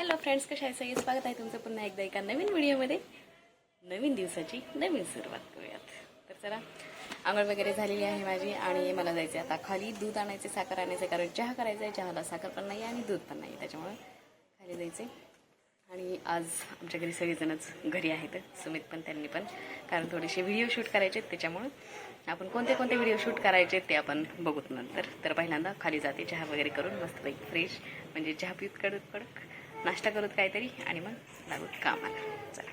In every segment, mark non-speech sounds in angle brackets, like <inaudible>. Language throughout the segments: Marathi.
हॅलो फ्रेंड्स कशा आहे सगळे स्वागत आहे तुमचं पुन्हा एकदा एका नवीन व्हिडिओमध्ये. नवीन दिवसाची नवीन सुरुवात करूयात. तर चला आंघोळ वगैरे झालेली आहे माझी आणि मला जायचं आहे आता खाली. दूध आणायचे साखर आणायचं कारण चहा करायचा आहे. चहाला साखर पण नाही आणि दूध पण नाही त्याच्यामुळे खाली जायचे आणि आज आमच्या घरी सगळेजणच घरी आहेत. सुमित पण त्यांनी पण. कारण थोडेसे व्हिडिओ शूट करायचे आहेत त्याच्यामुळं आपण कोणते कोणते व्हिडिओ शूट करायचे ते आपण बघूत नंतर. तर पहिल्यांदा खाली जाते चहा वगैरे करून मस्तपैकी फ्रेश म्हणजे चहा पिऊत कडक कडक. नाश्ता करत काहीतरी आणि मग लागू कामाला. चला.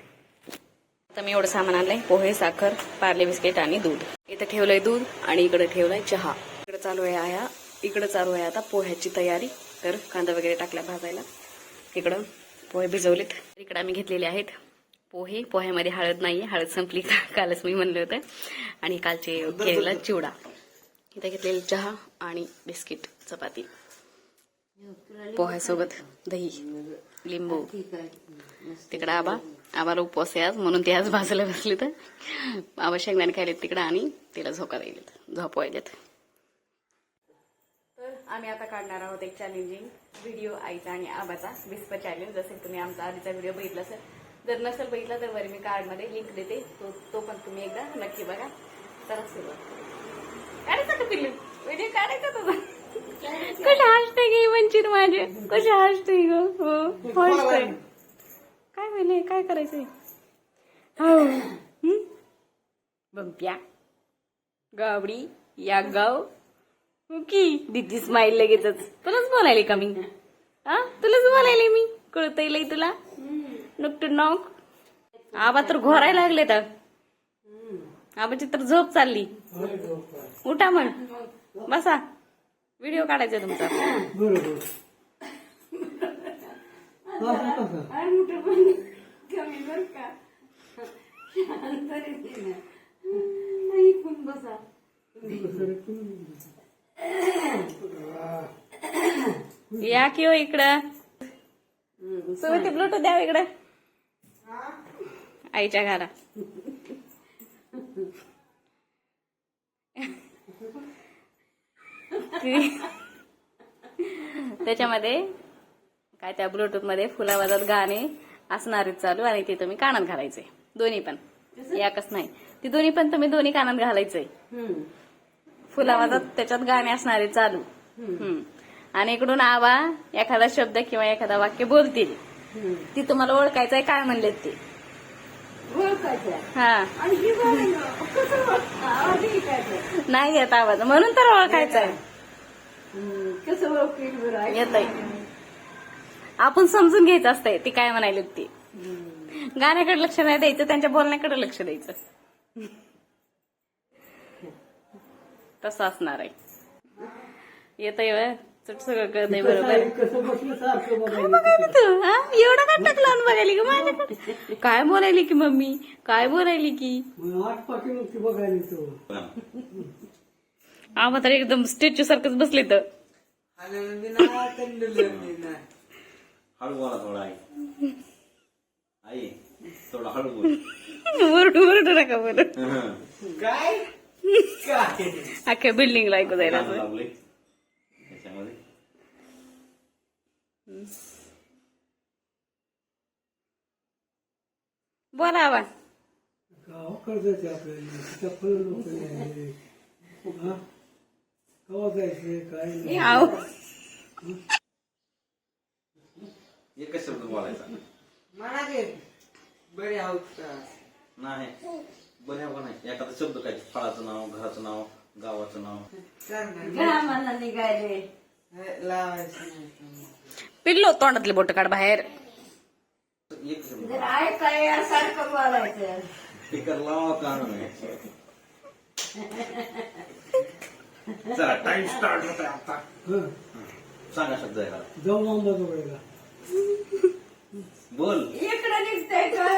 तर मी एवढं सामान आणलंय. पोहे साखर पार्ले बिस्किट आणि दूध. इथं ठेवलंय दूध आणि इकडे ठेवलंय चहा. इकडे चालू आहे आया. इकडे चालू आहे आता पोह्याची तयारी. तर कांदा वगैरे टाकला भाजायला. इकडं पोहे भिजवलेत. इकडे आम्ही घेतलेले आहेत पोहे. पोह्यामध्ये हळद नाही हळद संपली का? कालच मी म्हणलं होतं. आणि कालचे केलेला चिवडा. इथं घेतलेला चहा आणि बिस्किट चपाती. पोह्यासोबत दही लिंबू. तिकडं आबा आबाला उपवास आहे आज म्हणून ते आज भाजला बसले तर. आबा शेंगदाणे खायलेत तिकडं आणि तिला झोका राहिलेत झोपवायलेत. तर आम्ही आता काढणार आहोत एक चॅलेंजिंग व्हिडिओ आईचा आणि आबाचा विस्प चॅलेंज जसे तुम्ही आमचा आधीचा व्हिडिओ बघितला असेल. जर नसेल बघितला तर वर मी कार्डमध्ये लिंक देते. तो तो पण तुम्ही एकदा नक्की बघा. तर सुरुवात काढायचा का पिल्लू? म्हणजे व्हिडिओ काढायचा तुझा? कशा हसते गे वंचित माझे? कशा हसते ग हो हसते काय म्हणे? काय करायचंय? हो. हं? बंप्या गावडी या गाव. की? दिदी स्माईल लगेचच. तुलाच बोलायले का मी? हा? तुलाच बोलायले मी? कळतय लय तुला? नुकट नॉक आबा तर घोरायला लागले तर आबाची तर झोप चालली. उठा मग बसा. व्हिडिओ काढायचा तुमचा. बरोबर या कि हो इकडं? तुम्ही ते ब्लूटूथ द्या इकडं? आईच्या घरा त्याच्यामध्ये काय त्या ब्लूटूथमध्ये फुलावाजात गाणे असणारे चालू आणि ते तुम्ही कानात घालायचे. दोन्ही पण. याकच नाही. ती दोन्ही पण तुम्ही दोन्ही कानात घालायचंय फुलावाजात त्याच्यात गाणे असणारे चालू. आणि इकडून आवा एखादा शब्द किंवा एखादा वाक्य बोलतील. ती तुम्हाला ओळखायचंय काय म्हणलेत ते? हा. नाही येत आवाज. म्हणून तर ओळखायचंय. कसं ओळखेल बरं येत आपण समजून घ्यायचं असतंय ती काय म्हणायले ती गाण्याकडे लक्ष नाही द्यायचं त्यांच्या बोलण्याकडे लक्ष द्यायचं. तसं असणार आहे. येतंय चट सगळं बरोबर. काय बघायला बघायली तू हा? एवढा का टाक लावून बघायली का माझ्याकडे? काय बोलायली की मम्मी? काय बोलायली की? बघायला तो. आम्हा तर एकदम स्टॅच्यू सारखंच बसले तर हळू बोला थोडा आई. आई थोडा हळू बोल ओरडू ओरडू नका बोल. काय? अख्ख्या बिल्डिंगला ऐकू जायला त्याच्यामध्ये. बोला आवा गाव कर्जाचे आपल्याला आव एकच शब्द बोलायचा? म्हणाले बरे आहोत नाही. बरे नाही? एखादा शब्द काय? फळाचं नाव घराचं नाव गावाचं नाव. निघाले पिल्लो तोंडातले बोट काढ बाहेर. एक शब्द. यासारखं बोलायचं. लावा चला टाइम स्टार्ट होत आहे आता. हं. सांगा शब्द एखादा जाऊ आंबा बघायला बोल. इकडं निघतंय का?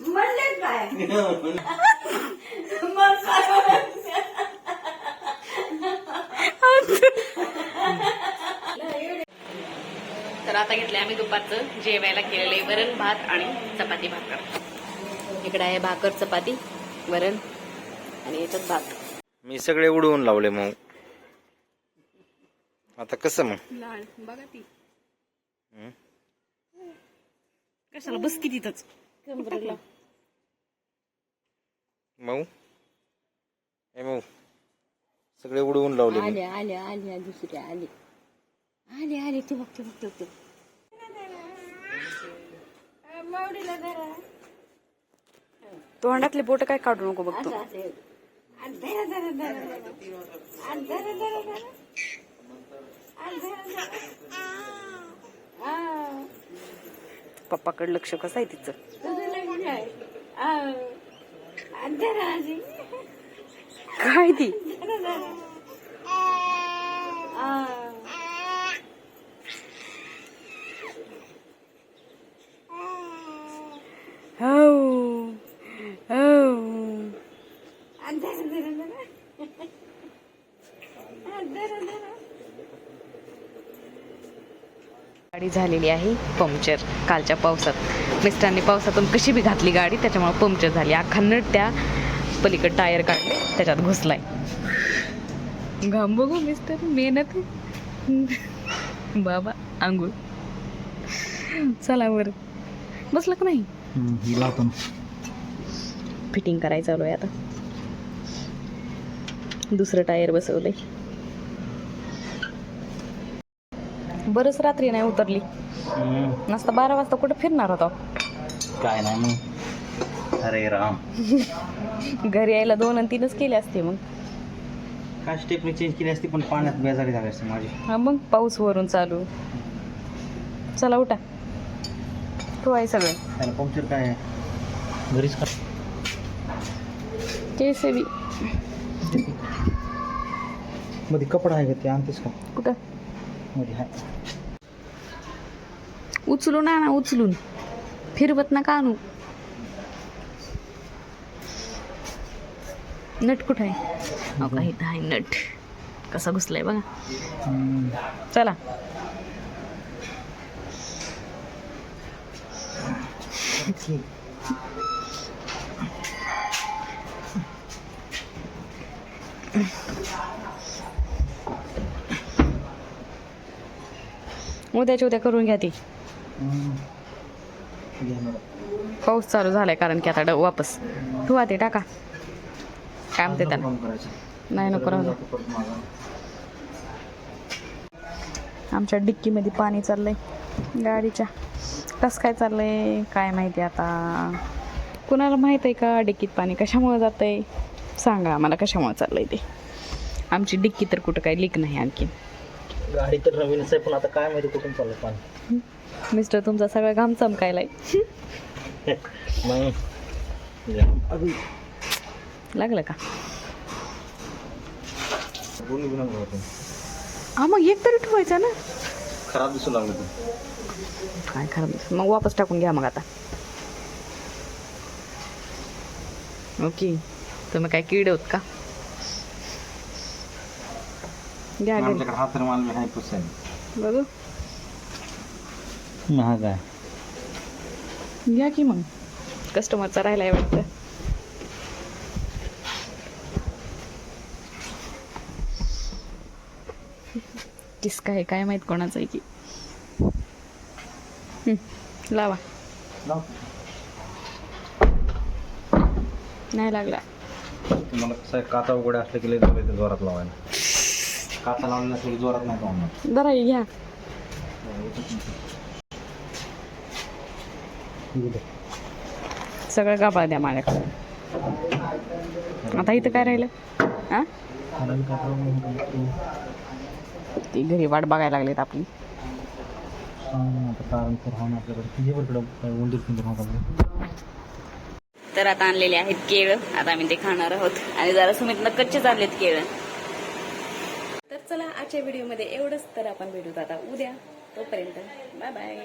म्हणले काय? <laughs> मग काय? तर आता घेतलंय आम्ही दुपारचं जेवायला केलेलं आहे वरण भात आणि चपाती भाकर. इकडे आहे भाकर चपाती वरण आणि याच्यात भात. मी सगळे उडवून लावले मग आता कसं मग लाल बघा ती हं? कशाला बस की तिथंच कंबरला मऊ ए मऊ सगळे उडवून लावले मी. आले आले आले दुसरे आले आले आले ते बघ ते बघ ते बघ, ते बघ. तोंडातले बोट काय काढू नको बघतो असं. आणि धरा, पप्पाकडे लक्ष कसं आहे तिचं. काय ती धरा, धरा. आ. हो हो आणि धरा, धरा, धरा. आणि धरा, धरा. गाडी झालेली आहे पंक्चर कालच्या पावसात. मिस्टरांनी पावसातून कशी बी घातली गाडी त्याच्यामुळे पंक्चर झाली. नट त्या पलीकड टायर काढले त्याच्यात घुसलाय. घाम बघू मिस्टर मेहनत बाबा आंघोळ. चला वर बसलं का नाही? फिटिंग करायचं चालू आहे आता. दुसरं टायर बसवलंय. बरंच रात्री नाही उतरली. नसता बारा वाजता कुठे फिरणार होता? काय नाही मग. अरे राम. घरी यायला दोन आणि तीनच केले असते मग. काय स्टेपनी चेंज केली असती पण पाण्यात बेजारी झाली असते माझी. हा मग पाऊस वरून चालू. चला उठा. तो आहे सगळं. त्याला पंक्चर काय? आहे घरीच का? केसे बी मध्ये कपडा आहे का ते? आणतेस का? कुठं? मध्ये आहे उचलून आणा उचलून. फिरवत ना का आणू. नट कुठं आहे? अहो काही आहे नट. कसा घुसलाय बघा. चला. उद्याच्या उद्या करून घ्या ती. पाऊस चालू झालाय कारण की आता ड- वापस. ठेवा ते टाका. काय म्हणते त्याला नाही नको राहू आमच्या डिक्कीमध्ये पाणी चाललंय. गाडीच्या. कसं काय चाललंय काय माहिती आता. कुणाला माहीत आहे का डिक्कीत पाणी कशामुळे आहे सांगा आम्हाला कशामुळे चाललंय ते. आमची डिक्की तर कुठं काही लीक नाही आणखी गाडी तर नवीनच आहे पण आता काय माहिती कुठून चाललं पाणी. मिस्टर तुमचा सगळा घाम चमकायलाय. <laughs> मग लागलं का? दोन्ही गुन्हा होतो हा मग एक तरी ठेवायचा ना. खराब दिसू लागलं ते. काय खरं नाही. मग वापस टाकून घ्या मग आता. ओके. तुम्ही काय किड होत का? घ्या घरी आमच्याकडे हा तर माल मी आहे पुसायला बघू महाग आहे घ्या की मग. कस्टमरचा राहिलाय वाटतं. किस काय काय माहीत कोणाचं आहे की. हं, लावा. नाही लागला. मला कसं आहे काचा उघड्या असलं की येतं जोरात लावायला. काचा लावलेला असलं की जोरात नाही लावणार जरा घ्या. सगळं गाबाळ द्या माझ्याकडे. आता इथं काय राहिलं? हा? ती घरी वाट बघायला लागलीत आपली. तर आता आणलेले आहेत केळं. आता आम्ही ते खाणार आहोत. आणि जरा सुमितनं कच्चेच आणलेत केळं. चला आजच्या व्हिडिओमध्ये एवढंच तर आपण भेटूत आता उद्या. तोपर्यंत बाय बाय